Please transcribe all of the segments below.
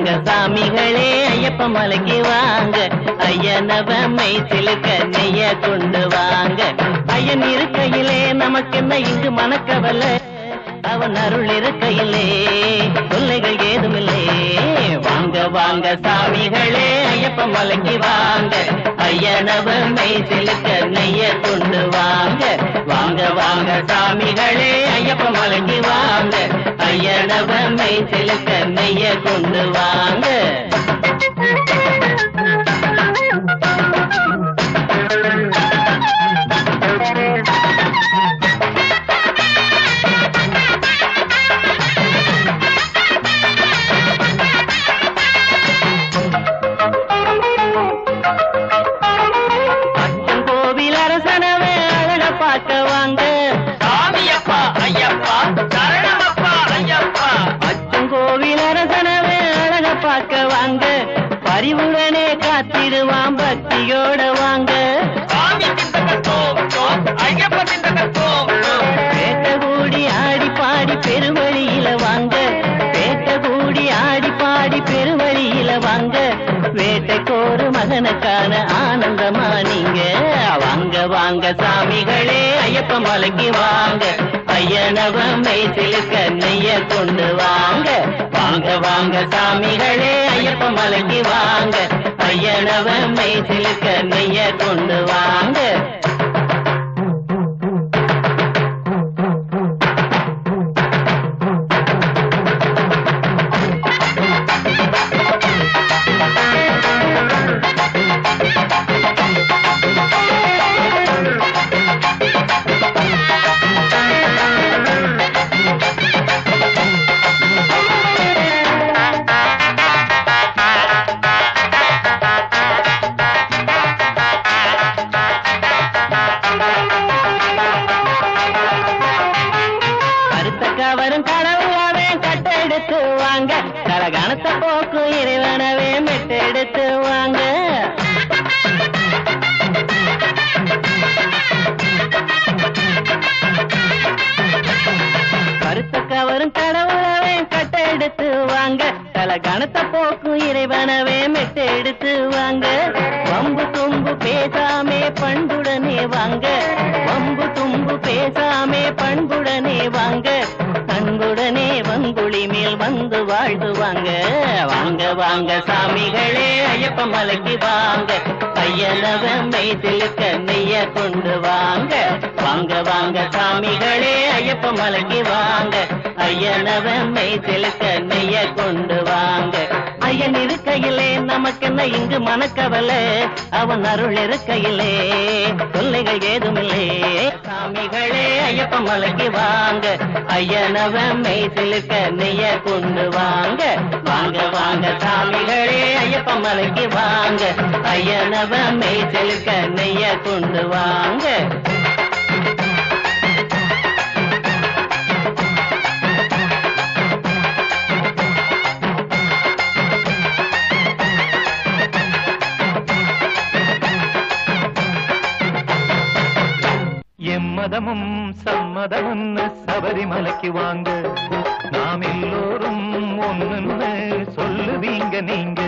வாங்க சாமிகளே ஐயப்ப மலைக்கு வாங்க. ஐயனவமை சிலுக்க நெய்ய கொண்டு வாங்க. ஐயன் இருக்கையிலே நமக்கு என்ன இங்கு மனக்கவலை அவன் அருள் இருக்கையிலே தொல்லைகள் ஏதுமில்லை. வாங்க வாங்க சாமிகளே ஐயப்ப மலைக்கு வாங்க. ஐயனவமை சிலுக்க நெய்ய கொண்டு வாங்க. வாங்க வாங்க சாமிகளே ஐயப்ப மலைக்கு வாங்க. ஐயனவமை சிலுக்க நெய்ய கொண்டு வாங்க. வேட்டைக்கோரு ஆனந்தமா நீங்க? வாங்க வாங்க சாமிகளே ஐயப்ப மலைக்கு வாங்க. ஐயனவமை சிலுக்க கண்ணைய கொண்டு வாங்க. வாங்க வாங்க சாமிகளே ஐயப்ப மலைக்கு வாங்க. ஐயனவமை சிலுக்க கண்ணைய கொண்டு வாங்க. வாழ்த்துவாங்க வாங்க வாங்க சாமிகளே ஐயப்ப மலைக்கு வாங்க. ஐயனவமை சிலுக்க நெய்ய கொண்டு வாங்க. வாங்க வாங்க சாமிகளே ஐயப்ப மலைக்கு வாங்க. ஐயனவமை சிலுக்க நெய்ய கொண்டு வாங்க. பையன் இருக்கையிலே நமக்கென்ன இங்கு மனக்கவலை? அவன் அருள் இருக்கையிலே தொல்லைகள் ஏதுமில்லை. சாமிகளே ஐயப்ப மலைக்கு வாங்க. ஐயனவன் மெய்சிலுக்க நெய்ய கொண்டு வாங்க. வாங்க வாங்க சாமிகளே ஐயப்ப மலைக்கு வாங்க. ஐயனவன் மெய்சிலுக்க நெய்ய கொண்டு வாங்க. மதமும் சம்மதமுன்னு சபரிமலைக்கு வாங்க. நாம் எல்லோரும் ஒண்ணுன்னு சொல்லுவீங்க நீங்க.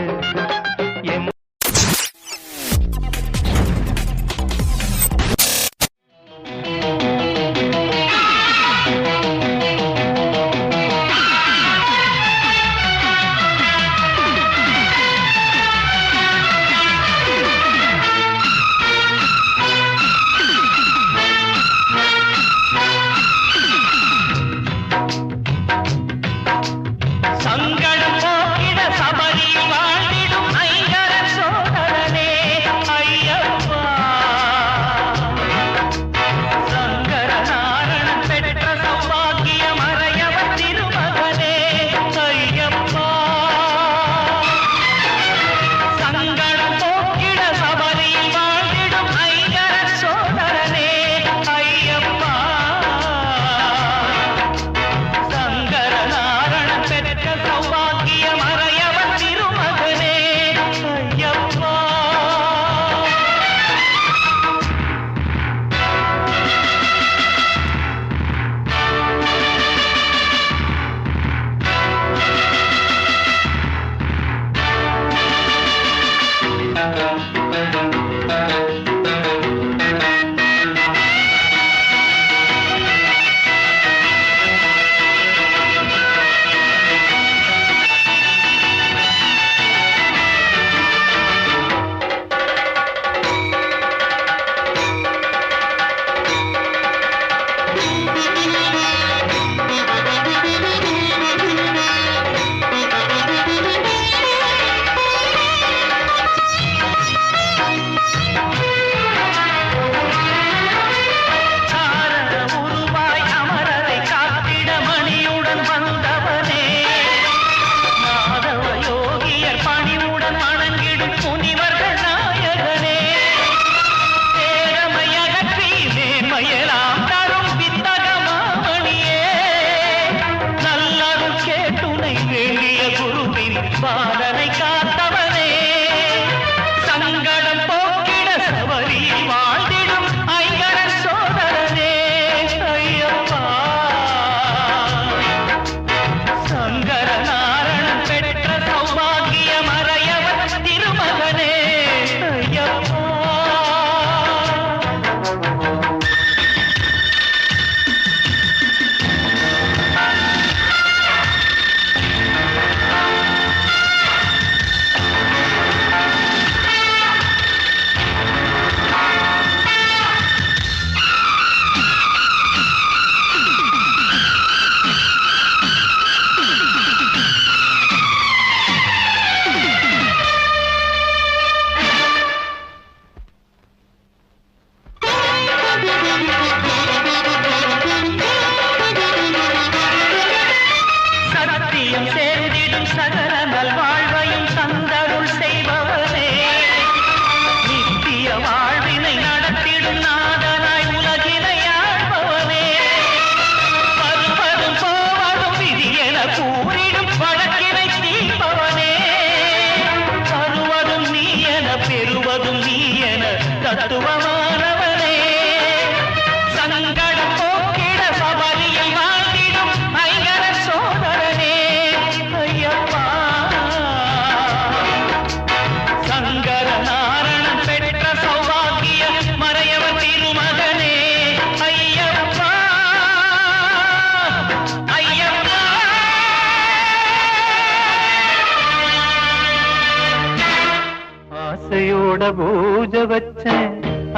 ஆசையோட பூஜ வச்ச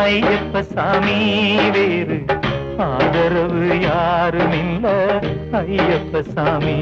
ஐயப்ப சாமி வேறு. ஆதரவு யாரும் இல்ல ஐயப்ப சாமி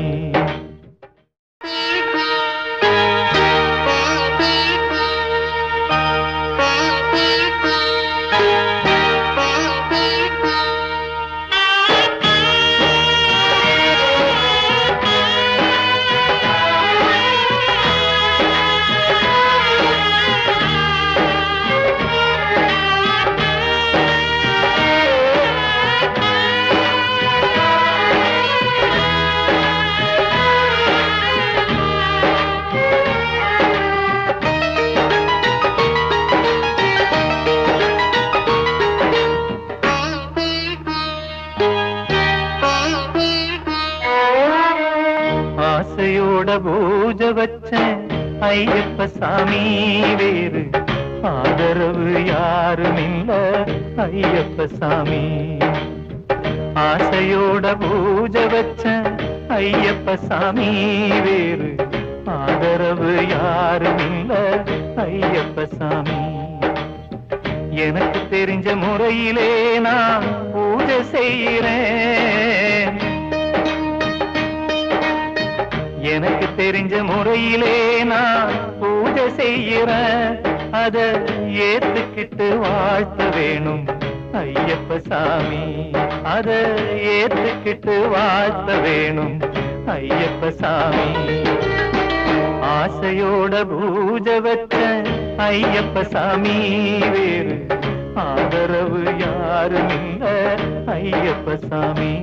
நீ வேறு. ஆதரவு யாரும் இல்ல ஐயப்ப சாமி. ஆசையோட பூஜை வச்சேன் ஐயப்ப சாமி வேறு. ஆதரவு யாரும் இல்ல ஐயப்ப சாமி. எனக்கு தெரிஞ்ச முறையிலே நான் பூஜை செய்கிறேன். எனக்கு தெரிஞ்ச முறையிலே நான் பூஜை செய்கிறேன் அத ஏத்துக்கிட்டு வாழ்த்த வேணும். ஐயப்ப சாமி அத ஏத்துக்கிட்டு வாழ்த்த வேணும். ஐயப்ப சாமி ஆசையோட பூஜை வச்ச ஐயப்ப சாமி வேறு. ஆதரவு யாரும் இல்ல ஐயப்ப சாமி.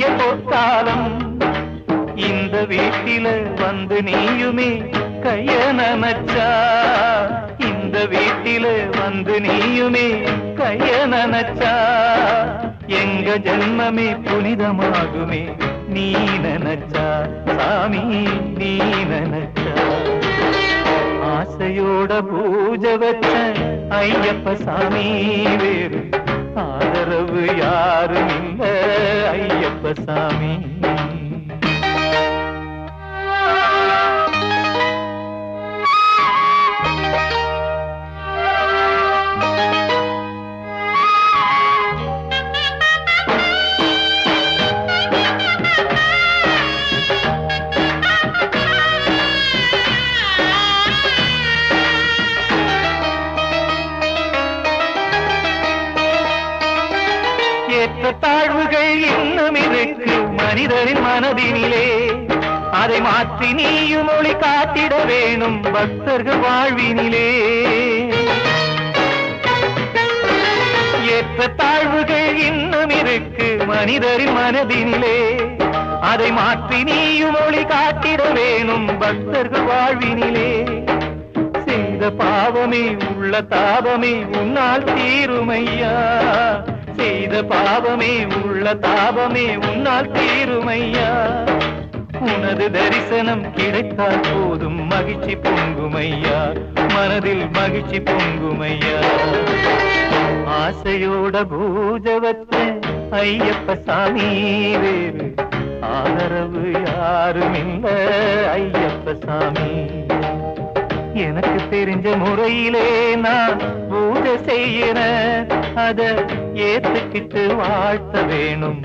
புண்ணிய போட்டாலும் இந்த வீட்டில வந்து நீயுமே கைய நனச்சா இந்த வீட்டில வந்து நீயுமே கைய நனச்சா எங்க ஜென்மமே புனிதமாகுமே நீ நனச்சா. சாமி நீ நனச்சா. ஆசையோட பூஜை வச்ச ஐயப்ப சாமி வேறு ஆதரவு யாரும் இல்லை ஐயப்ப சாமி இன்னும் இருக்கு மனிதரின் மனதினிலே. அதை மாற்றி நீயும் ஒளி காத்திட வேணும் பக்தர்கள் வாழ்வினிலே. ஏற்ற தாழ்வுகள் இன்னும் இருக்கு மனிதரின் மனதினிலே. அதை மாற்றி நீயும் ஒளி காத்திட வேணும் பக்தர்கள் வாழ்வினிலே. செய்த பாவமே உள்ள தாபமே உன்னால் தீருமையா. செய்த பாவமே உள்ள தாபமே உன்னால் தீருமையா? உனது தரிசனம் கிடைத்தால் போதும் மகிழ்ச்சி பொங்குமையா? மனதில் மகிழ்ச்சி பொங்குமையா? ஆசையோட பூஜவத்த ஐயப்ப சாமி வேறு. ஆதரவு யாரும் இல்ல ஐயப்ப சாமி. எனக்கு தெரிஞ்ச முறையிலே நான் பூஜை செய்யறேன் அத ஏத்துக்கிட்டு வாழ்த்த வேணும்.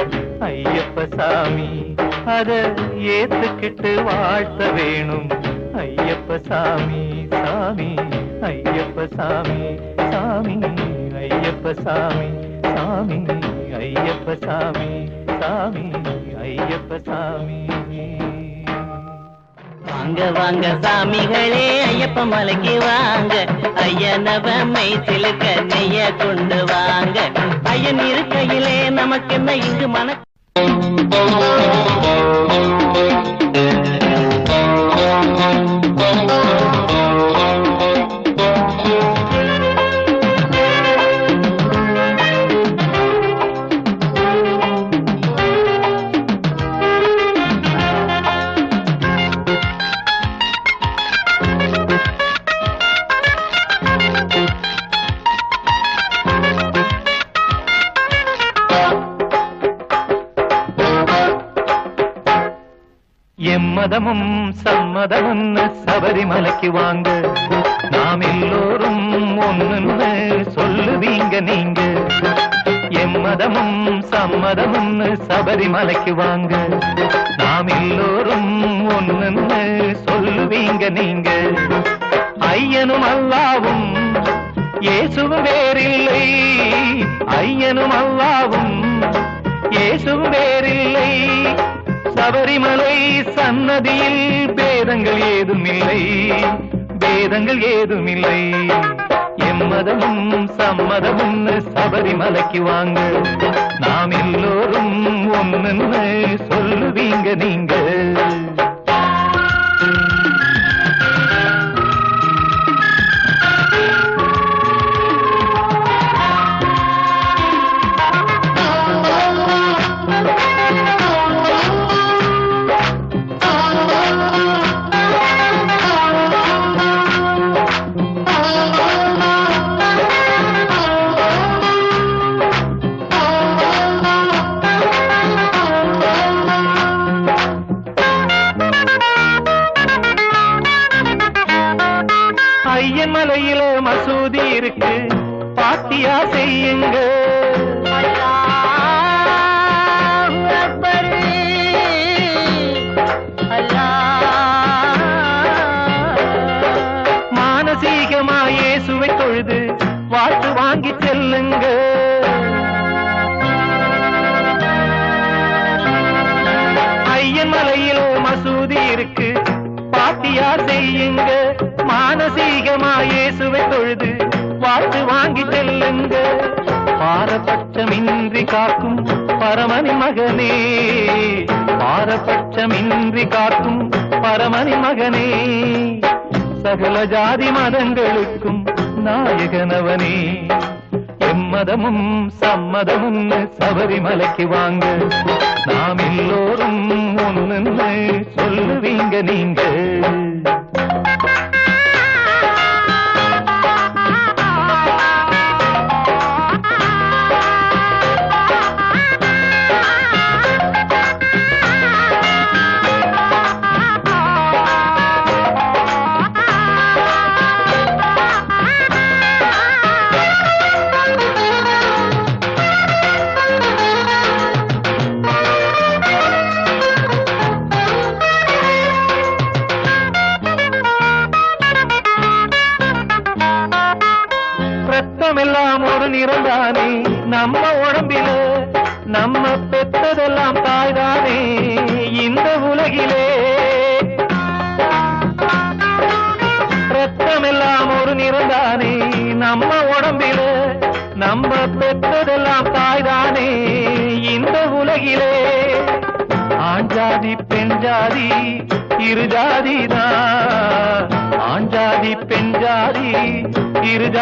ஐயப்ப சாமி அத ஏத்துக்கிட்டு வாழ்த்த வேணும். ஐயப்ப சாமி சாமி ஐயப்ப சாமி சாமி ஐயப்ப சாமி சாமி ஐயப்ப சாமி சாமி ஐயப்ப சாமி. வாங்க வாங்க சாமிகளே ஐயப்ப மலைக்கு வாங்க. ஐயனவ மை கண்ணைய கொண்டு வாங்க. ஐயன் இருக்கையிலே நமக்கு என்ன இங்கு மன மதமும் சம்மதமும் சபரிமலைக்கு வாங்க. நாம் எல்லோரும் ஒண்ணுன்னு சொல்லுவீங்க நீங்க. எம்மதமும் சம்மதமும் சபரிமலைக்கு வாங்க. நாம் எல்லோரும் ஒண்ணுன்னு சொல்லுவீங்க நீங்க. ஐயனும் அல்லாவும் இயேசுவும் வேறில்லை. ஐயனும் அல்லாவும் இயேசுவும் வேறில்லை. சபரிமலை சன்னதியில் பேதங்கள் ஏதுமில்லை பேதங்கள் ஏதுமில்லை. எம்மதமும் சம்மதமும் சபரிமலைக்கு வாங்க. நாம் எல்லோரும் ஒன்னு சொல்லுவீங்க நீங்க மலையில மசூதி இருக்கு. வாழ்த்து வாங்கி செல்லுங்க. பாரபட்சமின்றி காக்கும் பரமணி மகனே. பாரபட்சமின்றி காக்கும் பரமணி மகனே. சகல ஜாதி மதங்களுக்கும் நாயகனவனே. எம்மதமும் சம்மதமும் சபரிமலைக்கு வாங்க. நாம் எல்லோரும் ஒண்ணுன்னு சொல்லுவீங்க நீங்க.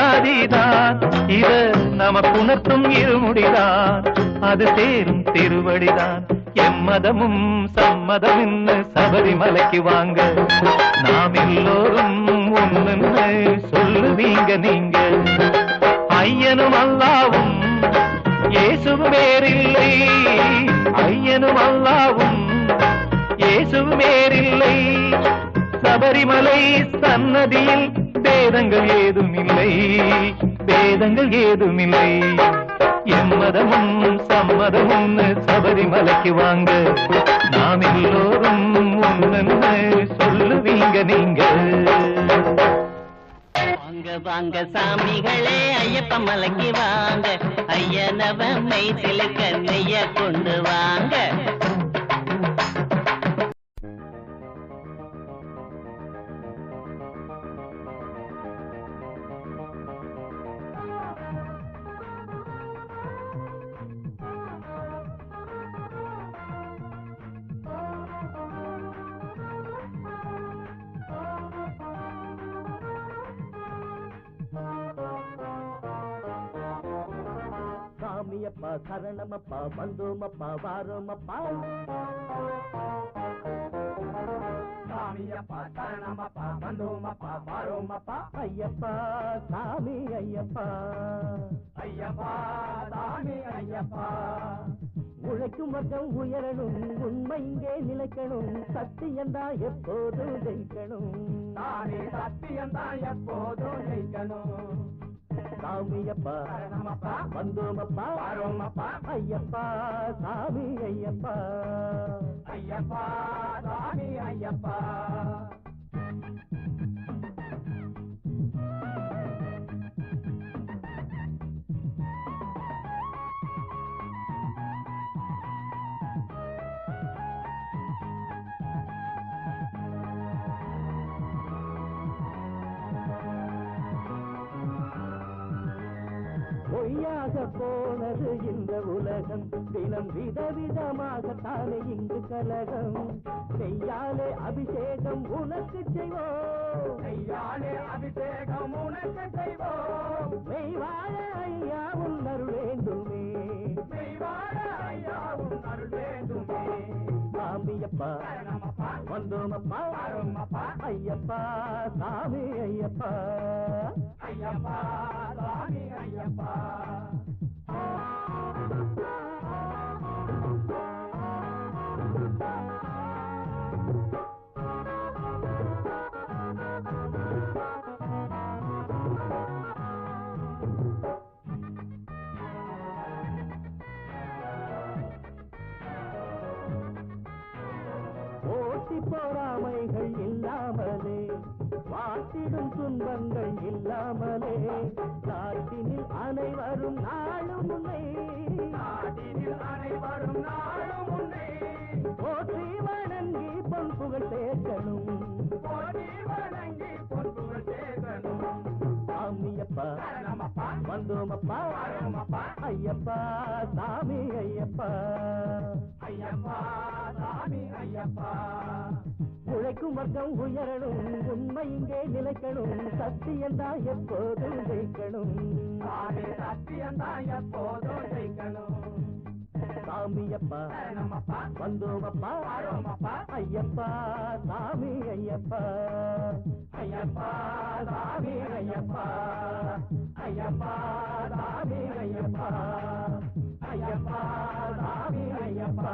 இரு ஜாதிதான் இத நமக்கு உணர்த்தும் இருமுடிதான். அது சேரும் திருவடிதான். எம்மதமும் சம்மதம் சபரிமலைக்கு வாங்க. நாம் எல்லோரும் ஒண்ணுன்னு சொல்லுவீங்க நீங்க. ஐயனும் அல்லாவும் இயேசுவும் வேறில்லை. ஐயனும் அல்லாவும் இயேசுவும் வேறில்லை. சபரிமலை சன்னதியில் பேதங்கள் ஏதுமில்லை பேதங்கள் ஏதுமில்லை எம்மதமும் சம்மதமும் சபரிமலைக்கு வாங்க. நாம் எல்லோரும் ஒண்ணுன்னு சொல்லுவீங்க நீங்க வாங்க வாங்க சாமிகளே ஐயப்ப மலைக்கு வாங்க. ஐயனவ மெய் சிலுக்க நெய்ய கொண்டு வாங்க. சாமியப்பா சரணமப்பா வந்தோமப்பா வாரோமப்பா சாமியப்பா சரணமப்பா வந்தோமப்பா வாரோமப்பா ஐயப்பா சாமி ஐயப்பா. ஐயப்பா சாமி ஐயப்பா. உழைக்கும் வர்க்கம் உயரணும் உண்மை இங்கே நிலைக்கணும் சத்தியம்தான் எப்போதும் ஜெயிக்கணும். தானே சத்தியம்தான் எப்போதும் ஜெயிக்கணும். சாமியப்பா. வந்தோமப்பா. வாரோமப்பா ஐயப்பா சாமி ஐயப்பா. ஐயப்பா சாமி ஐயப்பா. பொய்யாக போனது இந்த உலகம். தினம் விதவிதமாகத்தானே இங்கு கலகம். செய்யாலே அபிஷேகம் உனக்கு செய்வோம். கையாலே அபிஷேகம் உனக்கு செய்வோம். மெய் வாழ ஐயா உன் அருள் வேண்டுமே. செய்வாட ஐயா உன் அருள் வேண்டுமே. சாமியப்பா வந்தோமப்பா வாரோமப்பா. ஐயப்பா சாமி ஐயப்பா. ஐயப்பா சாமி ஐயப்பா. துன்பங்கள் இல்லாமலே. நாட்டினில் அனைவரும் நாளும் உன்னை. நாட்டினில் அனைவரும் நாளும் உன்னை. போற்றி வணங்கி பொன் புகழ் சேர்க்கணும். போற்றி வணங்கி பொன்புகள் சேர்க்கணும். சாமியப்பா. சரணமப்பா. வந்தோமப்பா. ஐயப்பா சாமி ஐயப்பா. ஐயப்பா சாமி ஐயப்பா. உழைக்கும் வர்க்கம் உயரணும் உண்மை இங்கே நிலைக்கணும் சத்தியந்தான் எப்போதும் ஜெயிக்கணும். சத்தியந்தான் எப்போதும் ஜெயிக்கணும். சாமியப்பா வந்தோமப்பா ஐயப்பா சாமி ஐயப்பா. ஐயப்பா சாமி ஐயப்பா. ஐயப்பா சாமி ஐயப்பா. ஐயப்பா சாமி ஐயப்பா.